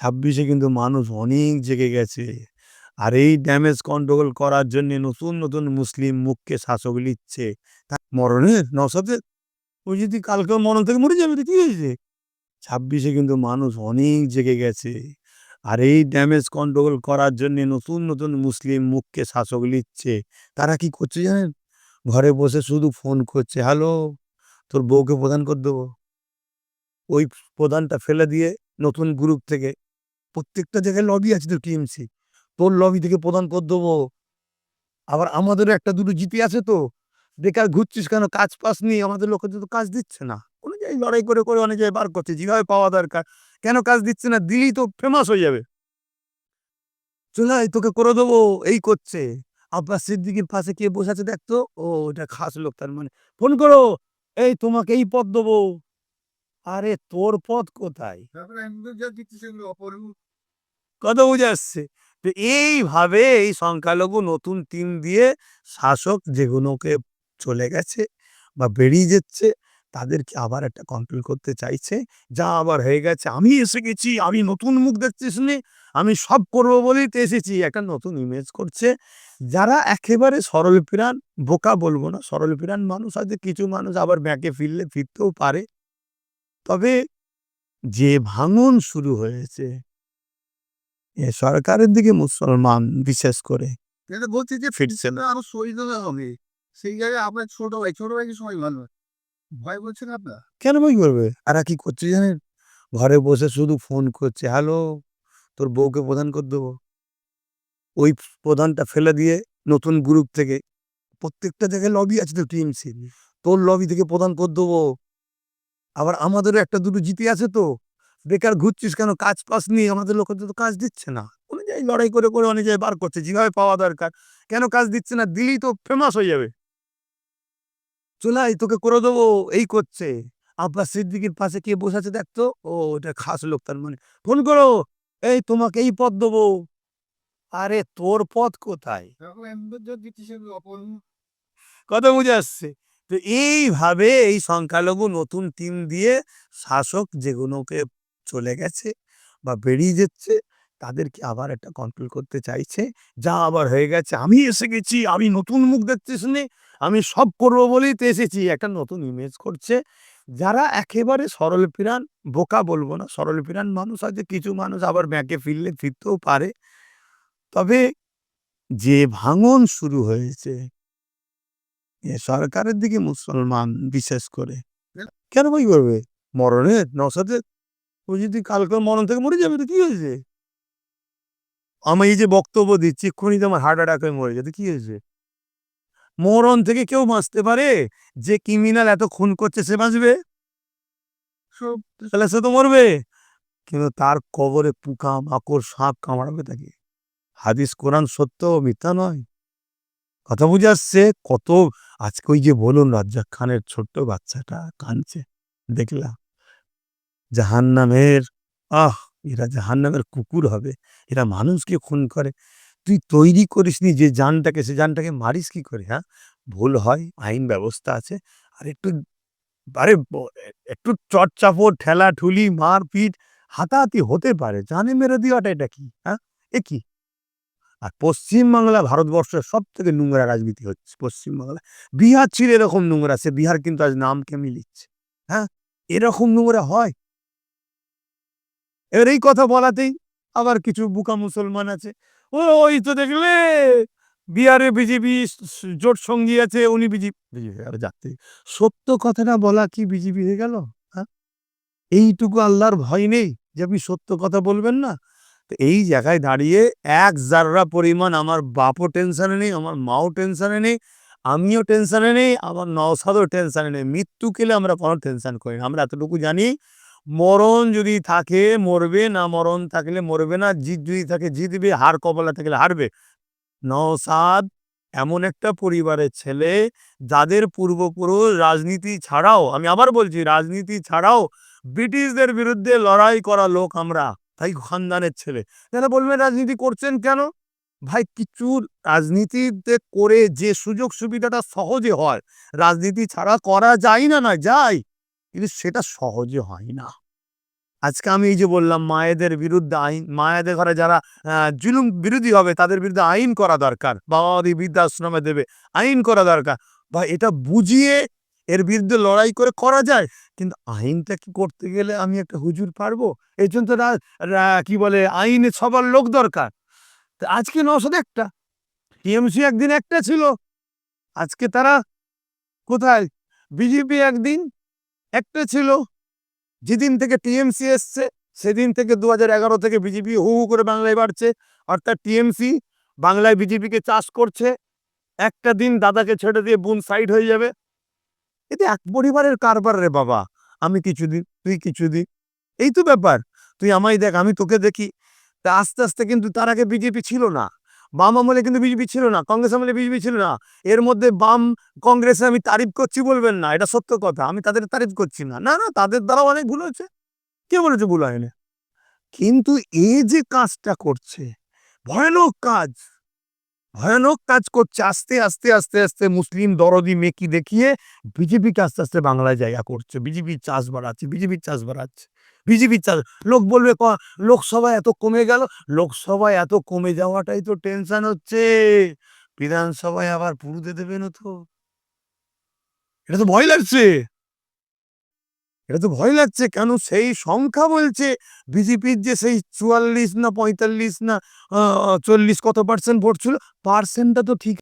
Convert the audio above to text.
ছাব্বিশে কিন্তু মানুষ অনেক জেগে গেছে। আর এই ড্যামেজ কন্ট্রোল করার জন্য নতুন নতুন মুসলিম মুখকে শাসক লিখছে তা- মরণের নসাদের ওই যদি কালকে মরণ থেকে মরে যাবে কি হয়েছে? ছাব্বিশে কিন্তু মানুষ অনেক জেগে গেছে। আর এই ড্যামেজ কন্ট্রোল করার জন্য নতুন নতুন মুসলিম মুখকে শাসক লিখছে তারা কি করছে জানেন? ঘরে বসে শুধু ফোন করছে হ্যালো তোর বউকে প্রদান করে দেবো। ওই প্রধানটা ফেলে দিয়ে নতুন গ্রুপ থেকে প্রত্যেকটা জায়গায় লবি আছে তো টিএমসি তোর লবি থেকে প্রদান করে দেবো। আবার আমাদেরও একটা দুটো জিতে আছে তো। বেকার ঘুরছিস কেন? কাজ পাসনি আমাদের লোকেদের তো কাজ দিচ্ছে না। অনুযায়ী লড়াই করে করে অনেক জায়গায় বার করছে। যেভাবে পাওয়া দরকার। কেন কাজ দিচ্ছে না? দিলেই তো ফেমাস হয়ে যাবে। চলে আয়, তোকে করে দেবো। এই করছে। আব্বাস সিদ্দিকির পাশে কে বসে আছে দেখতো ও এটা খাস লোক তার মানে। ফোন করো। এই তোমাকে এই পদ দেবো। আরে তোর পথ কোথায়? কথা বুঝে আসছে তো এইভাবে এই সংখ্যালঘু নতুন টিম দিয়ে শাসক যেগুলোকে চলে গেছে বা বেরিয়ে যাচ্ছে তাদেরকে আবার একটা কন্ট্রোল করতে চাইছে। যা আবার হয়ে গেছে আমি এসে গেছি আমি নতুন মুখ দেখছিস নে আমি সব করব বলেই তো এসেছি। একটা নতুন ইমেজ করছে। যারা একেবারে সরল প্রাণ বোকা বলব না সরল প্রাণ মানুষ আছে কিছু মানুষ আবার ব্যাকে ফিরলে ফিরতেও পারে। তবে যে ভাঙন শুরু হয়েছে এ সরকারের দিকে মুসলমান বিশেষ করে। এটা বলছি যে ফিরছে না আরও শহীদ হবে। সেই জায়গায় আপনার ছোট ভাই ছোট ভাইকে সবাই ভালো ভয় বলছেন আপনার? কেন বই করবে? আর কি করছে জানেন? ঘরে বসে শুধু ফোন করছে হ্যালো তোর বউকে প্রদান করে দেবো। ওই প্রধানটা ফেলে দিয়ে নতুন গ্রুপ থেকে প্রত্যেকটা জায়গায় লবি আছে তো টিএমসি তোর লবি থেকে প্রদান করে দেবো। আবার আমাদেরও একটা দুটো জিতে আছে তো। বেকার ঘুরছিস কেন? কাজ পাসনি আমাদের লোকেদের তো কাজ দিচ্ছে না। অনুযায়ী লড়াই করে করে অনেক জায়গায় বার করছে যেভাবে পাওয়া দরকার। কেন কাজ দিচ্ছে না? দিলেই তো ফেমাস হয়ে যাবে। চলে আয়, তোকে করে দেবো এই করছে। আব্বাস সিদ্দিকির পাশে কে বসে আছে দেখতো ও এটা খাস লোক তার মানে। ফোন করো এই তোমাকে এই পদ দেবো। আরে তোর পদ কোথায়? কথা বুঝে আসছে। তো এইভাবে এই সংখ্যালঘু নতুন টিম দিয়ে শাসক যেগুলোকে চলে গেছে বা বেরিয়ে যাচ্ছে, তাদেরকে আবার একটা কন্ট্রোল করতে চাইছে। যা আবার হয়ে গেছে, আমি এসে গেছি, আমি নতুন মুখ দেখছিস নে আমি সব করব বলেই তো এসেছি। একটা নতুন ইমেজ করছে, যারা একেবারে সরল প্রাণ বোকা বলব না, সরল প্রাণ মানুষ আছে, কিছু মানুষ আবার ব্যাকে ফিরলে ফিরতেও পারে। তবে যে ভাঙন শুরু হয়েছে সরকারের দিকে মুসলমান বিশেষ করে। কেন বই করবে? মরণের নসাদের ও যদি কালকে মরণ থেকে মরে যাবে তো কি হয়েছে? আমি এই যে বক্তব্য দিচ্ছি এক্ষুনি তো আমার হার্ট অ্যাটাক হয়ে মরে যেতে কি হয়েছে? মরণ থেকে কেউ বাঁচতে পারে? যে ক্রিমিনাল এত খুন করছে সে বাঁচবে? সব তাহলে সে তো মরবে। কিন্তু তার কবরে পোকা মাকড় সাপ কামড়াবে তাকে। হাদিস কোরআন সত্য মিথ্যা নয়। কথা বুঝে আসছে কত আজকে ওই যে বলুন রাজ্জাক খানের ছোট্ট বাচ্চাটা কাঁদছে, দেখলাম। জাহান্নামের, আহ, এরা জাহান্নামের কুকুর হবে, এরা মানুষকে খুন করে। তুই তৈরি করিস নি যে জানটাকে, সে জানটাকে মারিস কি করে হ্যাঁ? ভুল হয়, আইন ব্যবস্থা আছে। আর একটু, আরে একটু চটচাপড় ঠেলা ঠুলি মারপিট, হাতাহাতি হতে পারে। জানে মেরে দেওয়াটা এটা কি হ্যাঁ? এ কি? আর পশ্চিমবাংলা ভারতবর্ষের সব থেকে নোংরা রাজনীতি হচ্ছে পশ্চিমবাংলা। বিহার ছিল এরকম নোংরা সে বিহার কিন্তু আজ নাম নামকে মিলিচ্ছে হ্যাঁ? এরকম নোংরা হয়। এবার এই কথা বলাতেই আবার কিছু বুকা মুসলমান আছে। ও, ওই তো দেখলে, বিহারে বিজেপি জোট সঙ্গী আছে, উনি বিজেপি যাচ্ছে সত্য কথাটা বলা কি বিজেপি হয়ে গেল হ্যাঁ? এইটুকু আল্লাহর ভয় নেই যে আপনি সত্য কথা বলবেন না। তো এই জায়গায় দাঁড়িয়ে এক জাররা পরিমাণ আমার বাপও টেনশনে নেই, আমার মাও টেনশনে নেই, আমিও টেনশনে নেই, আমার নওসাদও টেনশনে নেই। মৃত্যু কেলে আমরা কোনো টেনশন করি না। আমরা এতটুকু জানি, মরণ যদি থাকে মরবে না মরণ থাকলে মরবে না, জিত যদি থাকে জিতবে, হার কপালে থাকলে হারবে। নওসাদ এমন একটা পরিবারের ছেলে, যাদের পূর্বপুরুষ রাজনীতি ছাড়াও, আমি আবার বলছি, রাজনীতি ছাড়াও ব্রিটিশদের বিরুদ্ধে লড়াই করা লোক আমরা। তাই খানদানের ছেলে। যারা বলবেন রাজনীতি করছেন কেন? ভাই, কিছু রাজনীতিতে করে যে সুযোগ সুবিধাটা সহজে হয়, রাজনীতি ছাড়া করা যায় না না যায়, কিন্তু সেটা সহজে হয় না। আজকে আমি এই যে বললাম, মায়েদের বিরুদ্ধে আইন, মায়েদের ঘরে যারা জুলুম বিরোধী হবে, তাদের বিরুদ্ধে আইন করা দরকার। বাবাদি বৃদ্ধাশ্রমে দেবে, আইন করা দরকার। বা এটা বুঝিয়ে এর বিরুদ্ধে লড়াই করে করা যায়। কিন্তু আইনটা কি করতে গেলে আমি একটা হুজুর পারব? এই জন্য তো কি বলে, আইনে সবার লোক দরকার। আজকে নশো একটা, টিএমসি একদিন একটা ছিল। আজকে তারা কোথায়? বিজেপি একদিন একটা ছিল। যেদিন থেকে টিএমসি এসছে, সেদিন থেকে দু থেকে বিজেপি হু হু করে বাংলায় বাড়ছে। অর্থাৎ টিএমসি বাংলায় বিজেপিকে চাষ করছে। একটা দিন দাদাকে ছেড়ে দিয়ে বোন সাইড হয়ে যাবে। এতে এক পরিবারের কারবার রে বাবা। আমি কিছুদিন, তুই কিছুদিন। এই তো ব্যাপার। তুই আমায় দেখ, আমি তোকে দেখি। তা আস্তে আস্তে কিন্তু তার আগে বিজেপি ছিল না। বাম আমলে কিন্তু বিজেপি ছিল না, কংগ্রেস আমলে বিজেপি ছিল না। এর মধ্যে বাম কংগ্রেসে আমি তারিফ করছি বলবেন না, এটা সত্য কথা। আমি তাদের তারিফ করছি না। না না, তাদের দ্বারাও অনেক ভুল হয়েছে। কে বলেছে ভুল হয়নি? কিন্তু এ যে কাজটা করছে, ভয়ানক কাজ। ভয়ানক কাজ করছে। আস্তে আস্তে আস্তে আস্তে মুসলিম দরদি মেকি দেখিয়ে বিজেপিকে আস্তে আস্তে বাংলায় জায়গা করছে। বিজেপির চাষ বাড়াচ্ছে, বিজেপির চাষ বাড়াচ্ছে, বিজেপির চাষ লোক বলবে, ক- লোকসভায় এত কমে গেল? লোকসভা এত কমে যাওয়াটাই তো টেনশন হচ্ছে। বিধানসভায় আবার পুরুতে দেবে না তো? এটা তো ভয় লাগছে। এটা তো ভয় লাগছে, কেন সেই সংখ্যা বলছে? বিজেপির যে সেই চুয়াল্লিশ না পঁয়তাল্লিশ না চল্লিশ কত পার্সেন্ট ভোট ছিল? পার্সেন্টটা তো ঠিক